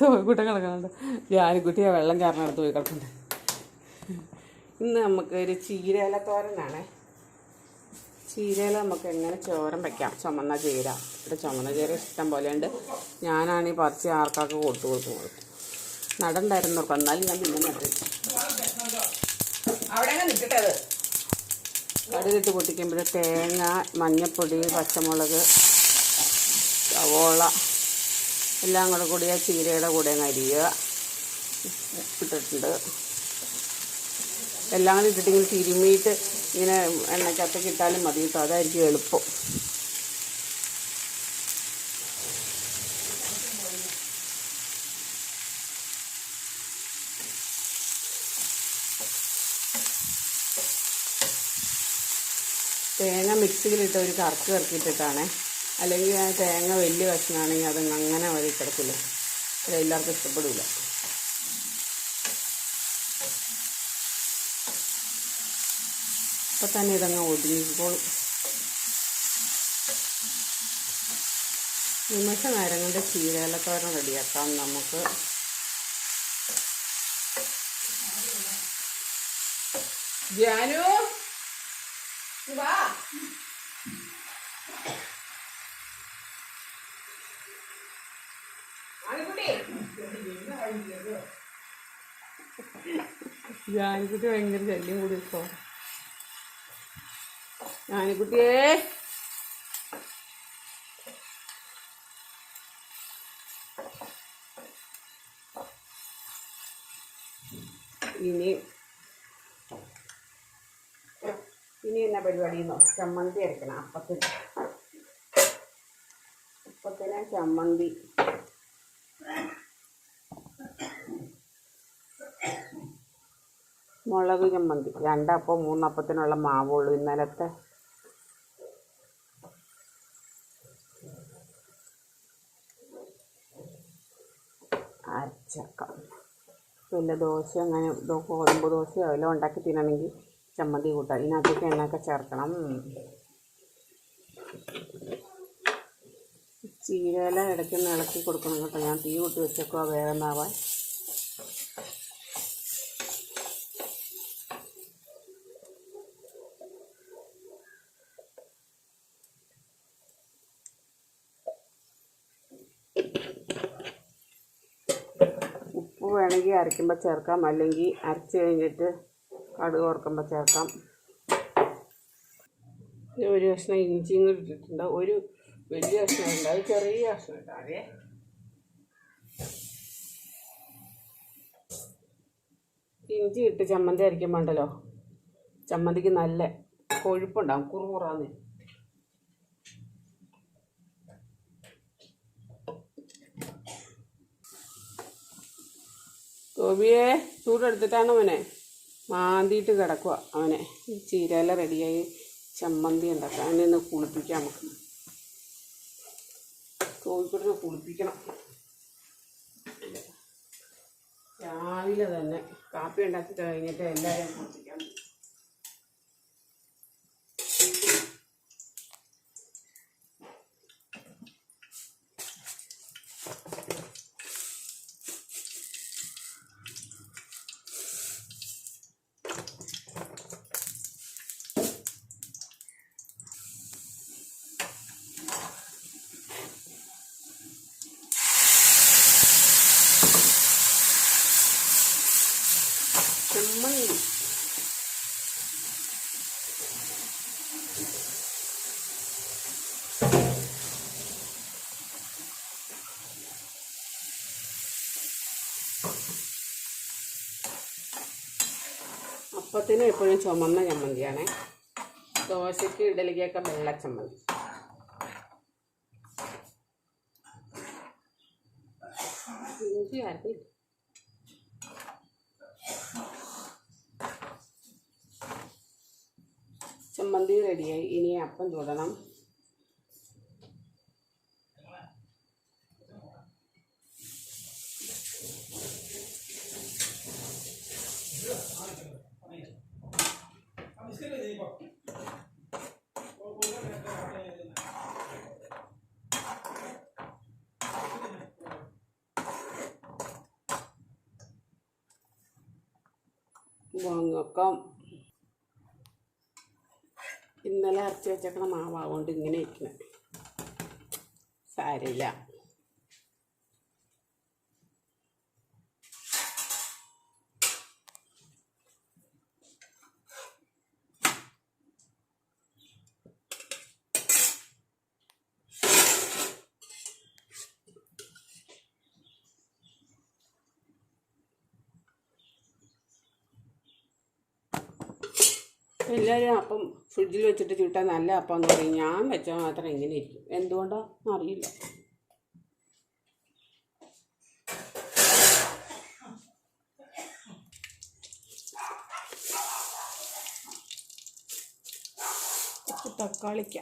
തോൽക്കൂട്ടം കിടക്കുന്നുണ്ട് ജാനിക്കുട്ടിയെ വെള്ളം കാരണം പോയി കിടക്കുന്നുണ്ട് ഇന്ന് നമുക്ക് ഒരു ചീരയില തോരനാണ്. ചീരയില നമുക്ക് എങ്ങനെ ചോരം വെക്കാം? ചുമന്ന ചീര. ഇവിടെ ചുമന്ന ചീര ഇഷ്ടം പോലെയുണ്ട്. ഞാനാണ് ഈ പറിച്ച് ആർക്കൊക്കെ കൊടുത്തു കൊടുക്കുന്നത്. നടണ്ടായിരുന്നു എന്നാലും ഞാൻ പിന്നെ നട്ടിട്ട് അവിടെ നിൽക്കട്ടെ അത്? കടുകിട്ട് പൊട്ടിക്കുമ്പോൾ തേങ്ങ മഞ്ഞൾപ്പൊടി പച്ചമുളക് സവോള എല്ലാം കൂടെ കൂടി ആ ചീരയുടെ കൂടെ അങ്ങ് അരിയുക. ഇട്ടിട്ടുണ്ട്. എല്ലാം കൂടി ഇട്ടിട്ടെങ്കിൽ തിരുമ്മിയിട്ട് ഇങ്ങനെ എണ്ണക്കകത്തേക്ക് ഇട്ടാലും മതി കേട്ടോ. അതായിരിക്കും എളുപ്പം. തേങ്ങ മിക്സിയിലിട്ട് ഒരു കറക്ക് കറക്കിയിട്ടിട്ടാണ് അല്ലെങ്കിൽ ആ തേങ്ങ വലിയ കഷ്ണമാണെങ്കിൽ അത് അങ്ങനെ വഴി കിടക്കില്ല. അത് എല്ലാവർക്കും ഇഷ്ടപ്പെടില്ല അപ്പം തന്നെ ഇതങ്ങ് ഒതുങ്ങിക്കോളും. നിമിഷ നേരം കൊണ്ട് ചീരയിലത്തോരൻ റെഡിയാക്കാം നമുക്ക്. ജാനു വാ. ജാനിക്കുട്ടി ഭയങ്കര ശല്യം കൂടി ഇപ്പോ. ജാനിക്കുട്ടിയേ ഇനി ഇനി എന്നാ പരിപാടി ചമ്മന്തി അരക്കണം. അപ്പത്തിന്. അപ്പത്തിന് ചമ്മന്തി. മുളക് ചമ്മന്തി രണ്ടപ്പം മൂന്നപ്പത്തിനുള്ള മാവുള്ളൂ ഇന്നലത്തെ. അരച്ചക്ക. വല്ല ദോശ അങ്ങനെ ഗോതമ്പ് ദോശയോ എല്ലാം ഉണ്ടാക്കി തിന്നണമെങ്കിൽ ചമ്മന്തി കൂട്ടാം. ഇതിനകത്തേക്ക് എണ്ണയൊക്കെ ചേർക്കണം. ചീരയില ഇടയ്ക്കൊന്ന് ഇളക്കി കൊടുക്കണം കേട്ടോ. ഞാൻ തീ കൂട്ടി വെച്ചേക്കുക വേറെ ഉപ്പ് വേണമെങ്കിൽ അരയ്ക്കുമ്പോൾ ചേർക്കാം. അല്ലെങ്കിൽ അരച്ച് കഴിഞ്ഞിട്ട് കടുക് ഓർക്കുമ്പോൾ ചേർക്കാം. ഒരു കഷ്ണം ഇഞ്ചിയും കൂടി ഇട്ടിട്ടുണ്ട്. ഒരു വലിയ കഷ്ണം ഉണ്ട് അത് ചെറിയ കഷ്ണം ഇഞ്ചി ഇട്ട് ചമ്മന്തി അരയ്ക്കുമ്പോണ്ടല്ലോ ചമ്മന്തിക്ക് നല്ല കൊഴുപ്പുണ്ടാവും കുറുകുറാന്ന്. ഗോപിയെ ചൂടെടുത്തിട്ടാണ് അവനെ. മാന്തിയിട്ട് കിടക്കുക അവനെ. ഈ ചീരയില റെഡിയായി ചമ്മന്തി ഉണ്ടാക്കുക അവനെ ഒന്ന് കുളിപ്പിക്കാം നമുക്ക്. കോഴിക്കോട്ടിനെ കുളിപ്പിക്കണം. രാവിലെ തന്നെ കാപ്പി ഉണ്ടാക്കി കഴിഞ്ഞിട്ട് എല്ലാവരെയും കുളിപ്പിക്കാം ചമ്മന്തി അപ്പത്തിന് എപ്പോഴും ചുമന്ന ചമ്മന്തിയാണ്. ദോശയ്ക്ക് ഇഡലിക്കൊക്കെ വെള്ള ചമ്മന്തി. ചമ്മന്തി റെഡിയായി ഇനി അപ്പം ചൂടണം മുങ്ങക്കം ഇന്നലെ അരച്ച് വെച്ചേക്കണ മാവാകൊണ്ട് ഇങ്ങനെ ഇരിക്കണം. സാരമില്ല. എല്ലാവരും അപ്പം ഫ്രിഡ്ജിൽ വെച്ചിട്ട് ചുട്ടാൽ നല്ല അപ്പം എന്ന് പറയും. ഞാൻ വെച്ചാൽ മാത്രം ഇങ്ങനെ ഇരിക്കും. എന്തുകൊണ്ടാന്ന് അറിയില്ല. തക്കാളിക്ക.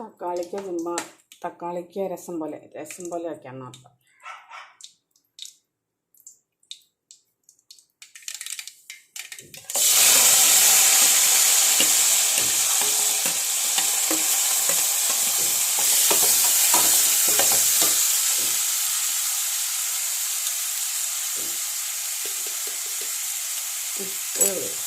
തക്കാളിക്ക ചുമ്മാ തക്കാളിക്ക് രസം പോലെ രസം പോലെ വയ്ക്കാമെന്ന് നോക്കാം. ഉപ്പ്.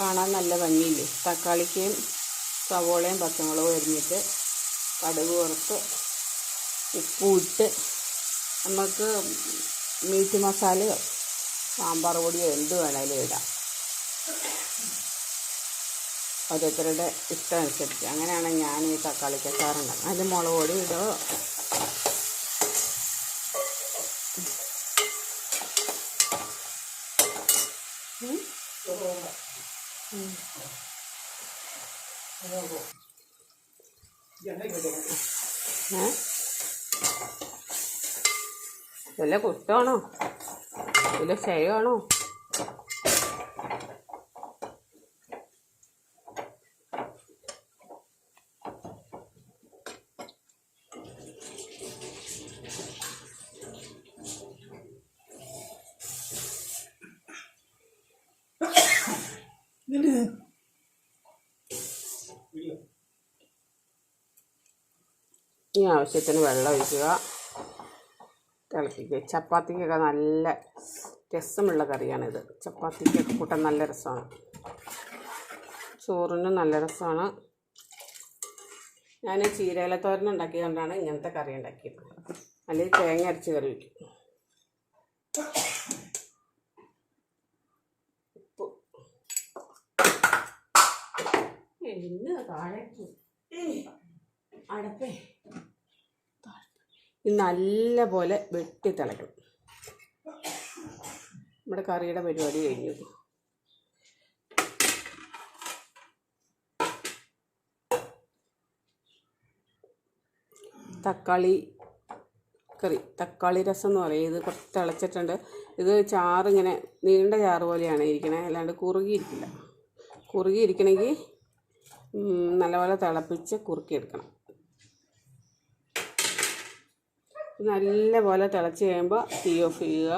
കാണാൻ നല്ല ഭംഗിയില്ലേ? തക്കാളിക്കയും സവോളയും പച്ചമുളകും അരിഞ്ഞിട്ട് കടുക് വറുത്ത് ഉപ്പും ഇട്ട് നമുക്ക് മീറ്റ് മസാലയോ സാമ്പാർ പൊടിയോ എന്ത് വേണേലും ഇടാം. ഓരോരുത്തരുടെ ഇഷ്ടം അനുസരിച്ച് അങ്ങനെയാണ് ഞാൻ ഈ തക്കാളിക്കച്ചാറുണ്ടാക്കുന്നത്. അതിൽ മുളക് പൊടി ഇടോ ഏ വല്ല കുട്ടമാണോ വല്ല ക്ഷയമാണോ? ഈ ആവശ്യത്തിന് വെള്ളം ഒഴിക്കുക. തിളപ്പിക്കുക ചപ്പാത്തിക്കൊക്കെ നല്ല രസമുള്ള കറിയാണിത്. ചപ്പാത്തിക്കൊക്കെ കൂട്ടാൻ നല്ല രസമാണ്. ചോറിനും നല്ല രസമാണ്. ഞാൻ ചീരയില തോരൻ ഉണ്ടാക്കിയതുകൊണ്ടാണ് ഇങ്ങനത്തെ കറി ഉണ്ടാക്കിയത്. അല്ലെങ്കിൽ തേങ്ങ അരച്ച് കറി വയ്ക്കും ഉപ്പ്. ഇന്ന് അടപ്പേ. നല്ല പോലെ വെട്ടി തിളയ്ക്കണം. നമ്മുടെ കറിയുടെ പരിപാടി കഴിഞ്ഞു. തക്കാളി കറി തക്കാളി രസം എന്ന് പറയും. ഇത് കുറച്ച് തിളച്ചിട്ടുണ്ട്. ഇത് ചാറിങ്ങനെ നീണ്ട ചാറ് പോലെയാണ് ഇരിക്കണേ. അല്ലാണ്ട് കുറുകിയിരിക്കില്ല. കുറുകിയിരിക്കണമെങ്കിൽ നല്ലപോലെ തിളപ്പിച്ച് കുറുക്കിയെടുക്കണം. നല്ലപോലെ തിളച്ച് കഴിയുമ്പോൾ തീ ഓഫ് ചെയ്യുക.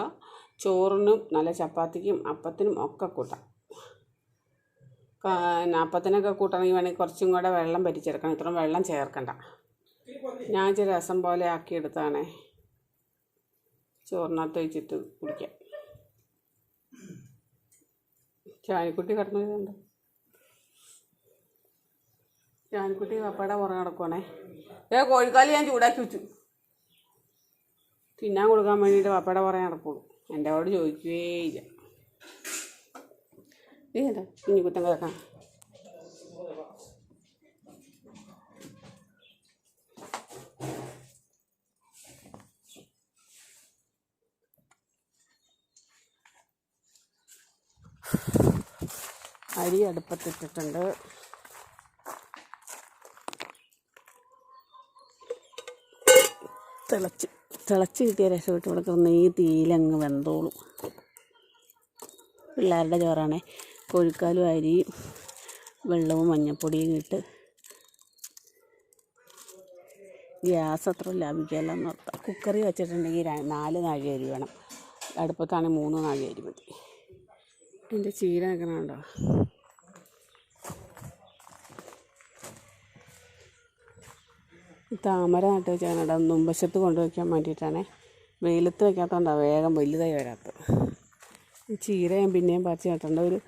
ചോറിനും നല്ല ചപ്പാത്തിക്കും അപ്പത്തിനും ഒക്കെ കൂട്ടാം. അപ്പത്തിനൊക്കെ കൂട്ടണമെങ്കിൽ വേണമെങ്കിൽ കുറച്ചും കൂടെ വെള്ളം പരിച്ചെടുക്കണം ഇത്രയും വെള്ളം ചേർക്കണ്ട. ഞാൻ ഇച്ചിരി രസം പോലെ ആക്കിയെടുത്താണ് ചോറിനകത്ത് വെച്ചിട്ട് കുടിക്കാം. ചാനിക്കുട്ടി കിടന്നു വരുന്നുണ്ട് ചാനിക്കുട്ടി പപ്പയുടെ പുറകെ നടക്കുവാണേ. ഏ കോഴിക്കാൽ ഞാൻ ചൂടാക്കി വെച്ചു. തിന്നാൻ കൊടുക്കാൻ വേണ്ടിയിട്ട് പപ്പയുടെ പുറകെ നടക്കുള്ളൂ. എന്റെ അവിടെ ചോദിക്കുകയേ ഇല്ല. എന്താ കുഞ്ഞു കുത്തം കേൾക്കാം അരി അടുപ്പത്തിട്ടിട്ടുണ്ട്. തിളച്ച്. തിളച്ച് കിട്ടിയ രക്ഷപ്പെട്ട് ഇവിടെ കിടന്ന് ഈ തീയിലങ്ങ് വെന്തോളും. പിള്ളേരുടെ ചോറാണേ. കോഴിക്കാലും അരിയും വെള്ളവും മഞ്ഞപ്പൊടിയും ഇട്ട് ഗ്യാസ് അത്ര ലാഭിക്കില്ല എന്ന് ഓർത്താം കുക്കറി വെച്ചിട്ടുണ്ടെങ്കിൽ നാല് നാഴി അരി വേണം. അടുപ്പത്താണെങ്കിൽ മൂന്ന് നാഴി അരി മതി. എന്റെ ചീര നിൽക്കണുണ്ടോ താമര നട്ട് വെച്ചാൽ മുമ്പശത്ത് കൊണ്ടുവയ്ക്കാൻ വേണ്ടിയിട്ടാണ്. വെയിലത്ത് വെക്കാത്തതുകൊണ്ടാണ് വേഗം വലുതായി വരാത്തത്. ഈ ചീര ഞാൻ പിന്നെയും പറിച്ച് നട്ടുണ്ട് ഒരു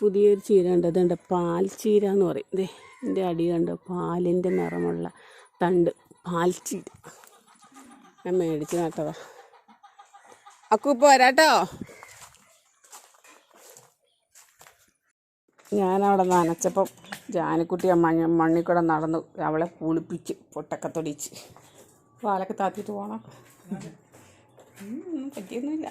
പുതിയൊരു ചീര ഉണ്ട്. അതുണ്ട് പാൽ ചീര എന്ന് പറയും. ദേ എന്റെ അടി കണ്ട്? പാലിന്റെ നിറമുള്ള തണ്ട്. പാൽ ചീര. ഞാൻ മേടിച്ച് നട്ടതാ. അക്കു ഇപ്പോൾ ഞാനവിടെ നനച്ചപ്പം ജാനക്കുട്ടി മഞ്ഞ മണ്ണിൽ കൂടെ നടന്നു അവളെ കുളിപ്പിച്ച് പൊട്ടൊക്കെ തൊടിച്ച് പാലൊക്കെ താത്തിയിട്ട് പോകണം ഒന്നും പറ്റിയൊന്നുമില്ല.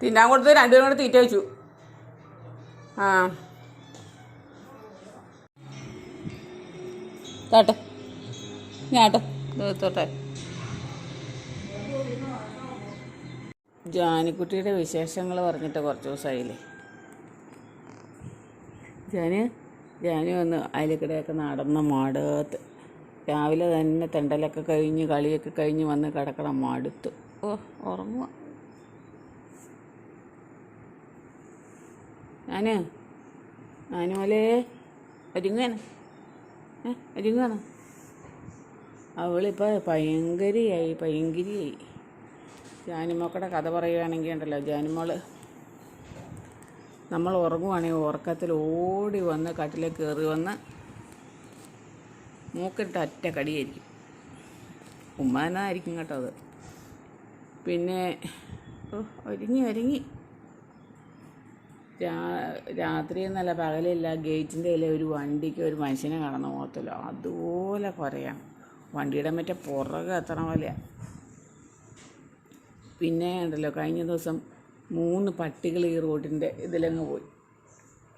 തിന്നാൻ കൊടുത്ത് രണ്ടുപേരും കൂടെ തീറ്റ വെച്ചു. ആ. താട്ടെ. ഞാട്ടെ. തോട്ടെ. ജാനിക്കുട്ടിയുടെ വിശേഷങ്ങൾ പറഞ്ഞിട്ട് കുറച്ച് ദിവസമായില്ലേ? ജാന് ജാന് വന്ന് അയലക്കിടയൊക്കെ നടന്ന മാടത്ത്. രാവിലെ തന്നെ തെണ്ടലൊക്കെ കഴിഞ്ഞ് കളിയൊക്കെ കഴിഞ്ഞ് വന്ന് കിടക്കണം മടുത്ത്. ഓ ഉറങ്ങുക ഞാൻ ഞാനുമോലെ ഒരുങ്ങാണ്. ഏ ഒരുങ്ങാണ്. അവളിപ്പോൾ ഭയങ്കരിയായി ഭയങ്കരിയായി. ജാനിമോക്കടെ കഥ പറയുകയാണെങ്കിൽ ഉണ്ടല്ലോ ജാനിമോൾ. നമ്മൾ ഉറങ്ങുവാണെങ്കിൽ ഉറക്കത്തിൽ ഓടി വന്ന് കട്ടിലെ കയറി വന്ന് മൂക്കിട്ട് അറ്റ കടിയായിരിക്കും. ഉമ്മാനായിരിക്കും കേട്ടോ അത്. പിന്നെ ഒരുങ്ങി ഒരുങ്ങി. രാ രാത്രി എന്നല്ല പകലില്ല ഗേറ്റിന്റെ ഇല്ല ഒരു വണ്ടിക്ക് ഒരു മനുഷ്യനെ കാണുന്ന പോകത്തല്ലോ. അതുപോലെ കുറയാണ് വണ്ടിയുടെ മറ്റേ പുറകെ എത്തണ പോലെയാണ് പിന്നെ ഉണ്ടല്ലോ കഴിഞ്ഞ ദിവസം മൂന്ന് പട്ടികൾ ഈ റോഡിന്റെ ഇതിലങ്ങ് പോയി.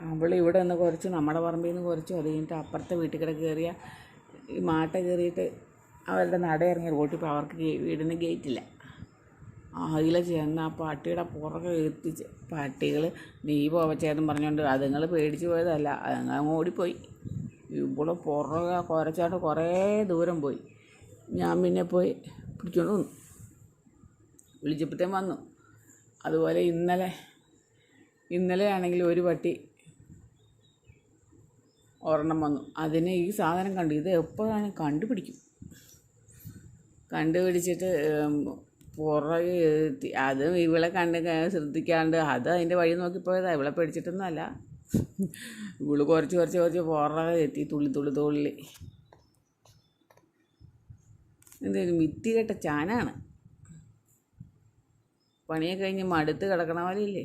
അവൾ ഇവിടെ നിന്ന് കുറച്ച് നമ്മുടെ പറമ്പിൽ നിന്ന് കുറച്ച് അത് കഴിഞ്ഞിട്ട് അപ്പുറത്തെ വീട്ടിൽ കൂടെ കയറിയ ഈ മാട്ട കയറിയിട്ട് അവരുടെ നട ഇറങ്ങിയ റോട്ടിൽ ഇപ്പോൾ അവർക്ക് വീടിന് ഗേറ്റില്ല. അതിൽ ചേർന്ന് ആ പട്ടിയുടെ പുറകെ എത്തിച്ച് പട്ടികൾ നീ പോവ പോവച്ചേന്നും പറഞ്ഞുകൊണ്ട് അതുങ്ങൾ പേടിച്ച് പോയതല്ല അതുങ്ങൾ ഓടിപ്പോയി. ഇവിടെ പുറകെ കുറച്ചാട്ട് കുറേ ദൂരം പോയി. ഞാൻ പിന്നെ പോയി പിടിച്ചോണ്ട് വന്നു. വിളിച്ചപ്പോഴത്തേം വന്നു. അതുപോലെ ഇന്നലെ ഇന്നലെ ആണെങ്കിൽ ഒരു പട്ടി ഒരെണ്ണം വന്നു. അതിനെ ഈ സാധനം കണ്ടു. ഇത് എപ്പോഴാണ് കണ്ടുപിടിക്കും? കണ്ടുപിടിച്ചിട്ട് പുറകെ അത് ഇവളെ കണ്ട് ശ്രദ്ധിക്കാണ്ട് അത് അതിന്റെ വഴി നോക്കിപ്പോയതാ ഇവളെ പേടിച്ചിട്ടൊന്നും അല്ല ഇവൾ കുറച്ച് കുറച്ച് കുറച്ച് പുറകെ എത്തി തുള്ളി തുള്ളി തുള്ളി. എന്തേലും മിത്തി കെട്ട ചാനാണ്. പണിയൊക്കെ കഴിഞ്ഞ് മടുത്ത് കിടക്കണ പോലെയില്ലേ?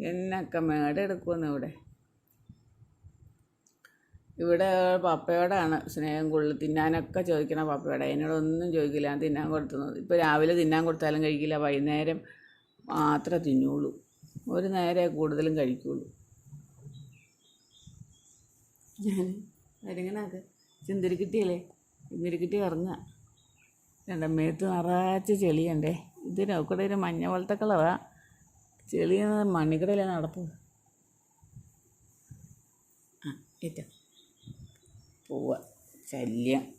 എന്നൊക്കെ മേടെടുക്കുമെന്ന് ഇവിടെ. ഇവിടെ പപ്പയോടാണ് സ്നേഹം കൂടുതൽ. തിന്നാനൊക്കെ ചോദിക്കണ പപ്പയോടെ. എന്നോടൊന്നും ചോദിക്കില്ല. തിന്നാൻ കൊടുത്തുന്നത്. ഇപ്പോൾ രാവിലെ തിന്നാൻ കൊടുത്താലും കഴിക്കില്ല. വൈകുന്നേരം മാത്രമേ തിന്നുള്ളൂ. ഒരു നേരെ കൂടുതലും കഴിക്കുള്ളൂ. ഞാൻ വരുങ്ങനാക്ക് ചിന്തിരിക്കിട്ടിയല്ലേ? ചിന്തിരിക്കിട്ടി ഇറങ്ങുക എന്റെ മേത്ത് നിറച്ച് ചെളിയുണ്ടേ. ഇത് നോക്കടെ ഒരു മഞ്ഞ പോലത്തെ കളറാ. ചെളി മണ്ണിക്കടയിലെ നടപ്പ്. ആ ഏറ്റ പോവുക ശല്യം.